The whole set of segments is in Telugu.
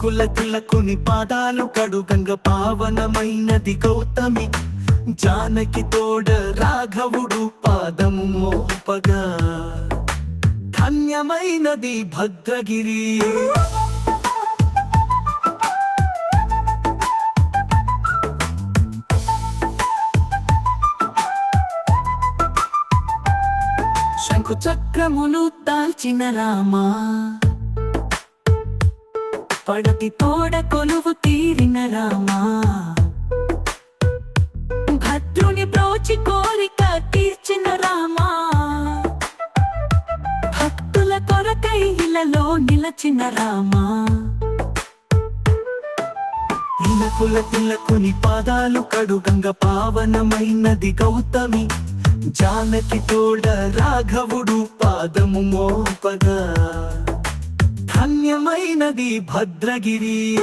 కుల తిలకుని పాదాలు కడుగంగ పావనమైనది గౌతమి. జానకి తోడ రాఘవుడు పాదము మోపగా. ధన్యమైనది భద్రగిరి. శంకు చక్రములు దాల్చిన రామా. పడతి తోడ కొలువు తీరిన రామా. భద్రుని కోరిక తీర్చిన రామా. భక్తుల కొరకై ఇలలో నిలచిన రామా. ఇలకుల తిలకుని పాదాలు కడుగంగ పావనమైనది గౌతమి. జానకి తోడ రాఘవుడు పాదము మోపగా ధన్యమైనది భద్రగిరి.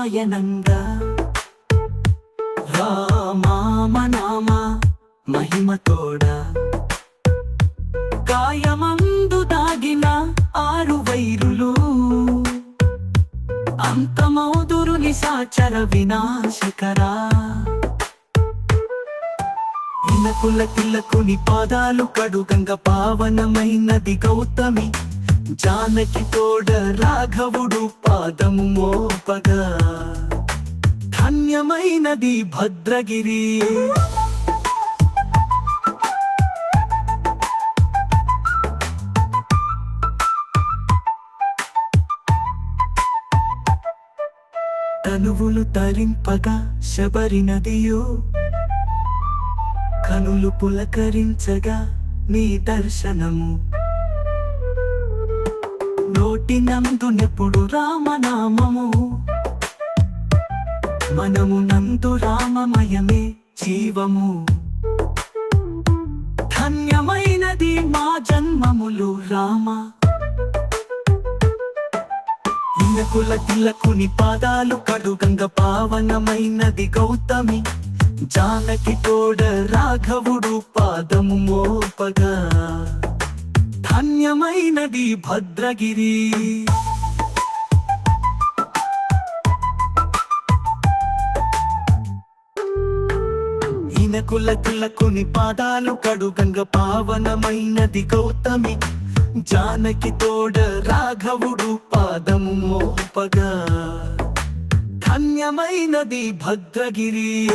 నారాయణంగా. రామామ నామ మహిమతోడ కాయమందు దాగిన ఆరు వైరులు. అంతమౌదురు నిశాచర వినాశకరా. ఇనకుల తిలకుని పాదాలు కడుగంగ పావనమైనది గౌతమి. జానకి తోడ రాఘవుడు పాదము మోపగా. ధన్యమైనది భద్రగిరి. తనువులు తరింపగా శబరి నదియో. కనులు పులకరించగా నీ దర్శనము. నోటి నందునెప్పుడు రామనామము? మనము నందు రామమయమే జీవము. ధన్యమైనది మా జన్మములు రామ. ఇనకుల తిలకుని పాదాలు కడుగంగ పావనమైనది గౌతమి. జానకి తోడ రాఘవుడు పాదము మోపగా. ధన్యమైనది భద్రగిరి. ఇనకుల తిలకుని పాదాలు కడుగంగ పావనమైనది గౌతమి. జానకి తోడ రాఘవుడు పాదము మోపగా. ధన్యమైనది భద్రగిరి.